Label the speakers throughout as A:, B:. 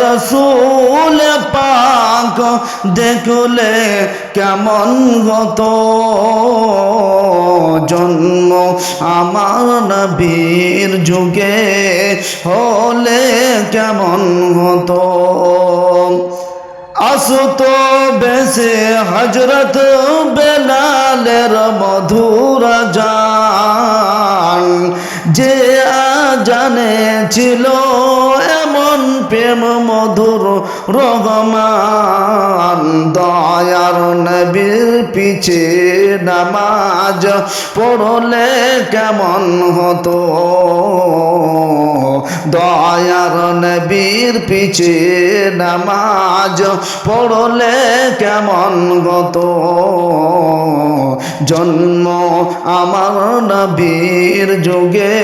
A: রসুল পাক দেখলে কেমন হতো? জন্ম আমার নবীর যুগে হলে কেমন হতো? আসত বেশে হজরত বেলালের মধুর জান। যে জানে ছিল এমন প্রেম মধুর রহমান। দয়ার নবীর পিছে নামাজ পড়লে কেমন হতো? দয়ার নবীর পিছে নামাজ পড়লে কেমন গত? জন্ম আমার নবীর যুগে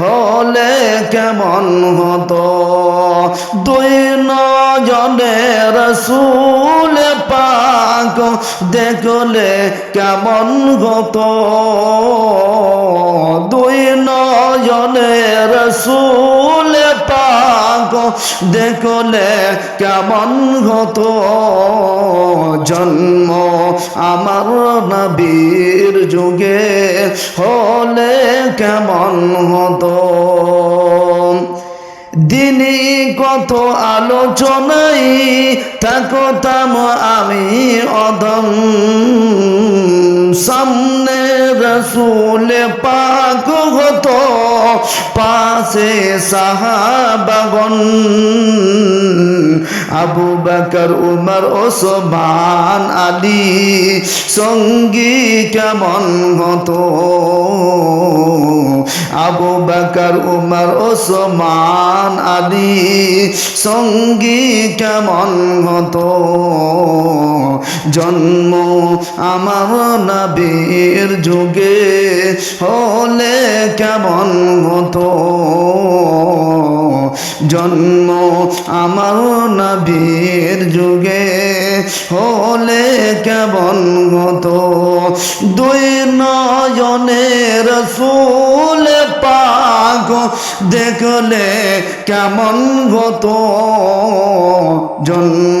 A: হলে কেমন হতো দুই নজনে রসুল পাক দেখলে কেমন হতো দুই নজনে রসুল দেখলে কেমন হতো জন্ম? আমার নবীর যুগে হলে কেমন হতো? দিনী কত আলোচনাই থাকতাম আমি অদম। রসুলে পাক হতো পাশে সাহাবাগন আবু বকর, উমর, ওসমান, আলী সঙ্গী কেমন হতো? আবু বকর, উমর, ওসমান, আলী সঙ্গী কেমন হতো? জন্ম আমার নবীর যুগে হলে কেমন হতো? জন্ম আমার নবীর যুগে হলে কেমন হতো? দুই নয়নের রসুল পাক দেখলে কেমন হতো? জন্ম